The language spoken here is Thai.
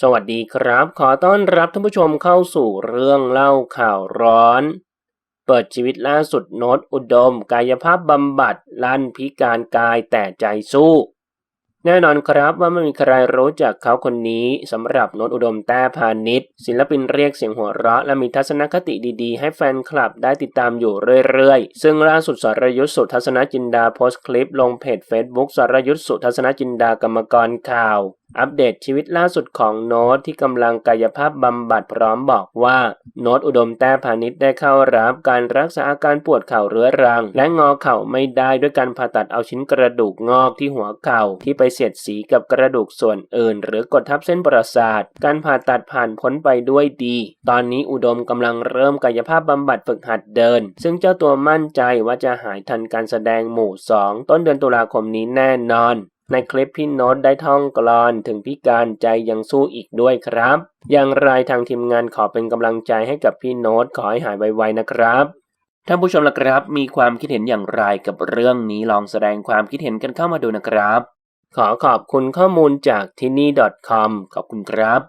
สวัสดีครับ ขอต้อนรับท่านผู้ชมเข้าสู่เรื่องเล่าข่าวร้อน เปิดชีวิตล่าสุดโน้ตอุดม กายภาพบำบัดลั่นพิการกายแต่ใจสู้ แน่นอนครับว่าไม่มีใครรู้จักเขาคนนี้สำหรับโน้ตอุดมแต้พาณิชย์ศิลปินเรียกเสียงหัวเราะและมีทัศนคติดีๆ ให้แฟนคลับได้ติดตามอยู่เรื่อยๆ ซึ่งล่าสุดสรยุทธสุทัศนจินดาโพสต์คลิปลงเพจ Facebook สรยุทธสุทัศนจินดากรรมกรข่าว อัปเดตชีวิตล่าสุดของโน้ตที่กำลังกายภาพบำบัดพร้อมบอกว่า โน้ตอุดมแต้พาณิชย์ได้เข้ารับการรักษาอาการปวดเข่าเรื้อรัง และงอเข่าไม่ได้ด้วยการผ่าตัดเอาชิ้นกระดูกงอกที่หัวเข่าที่ไปเสียดสีกับกระดูกส่วนอื่น หรือกดทับเส้นประสาท การผ่าตัดผ่านพ้นไปด้วยดี ตอนนี้อุดมกำลังเริ่มกายภาพบำบัดฝึกหัดเดิน ซึ่งเจ้าตัวมั่นใจว่าจะหายทันการแสดงหมู่ 2 ต้นเดือนตุลาคมนี้แน่นอน ในคลิปพี่โน้ตได้ท่องกลอนถึงพิการใจยังสู้อีกด้วยครับ อย่างไรทางทีมงานขอเป็นกำลังใจให้กับพี่โน้ตขอให้หายไวๆนะครับท่านผู้ชมล่ะครับ มีความคิดเห็นอย่างไรกับเรื่องนี้ลองแสดงความคิดเห็นกันเข้ามาดูนะครับ ขอขอบคุณข้อมูลจากที่นี่ .com ขอบคุณครับ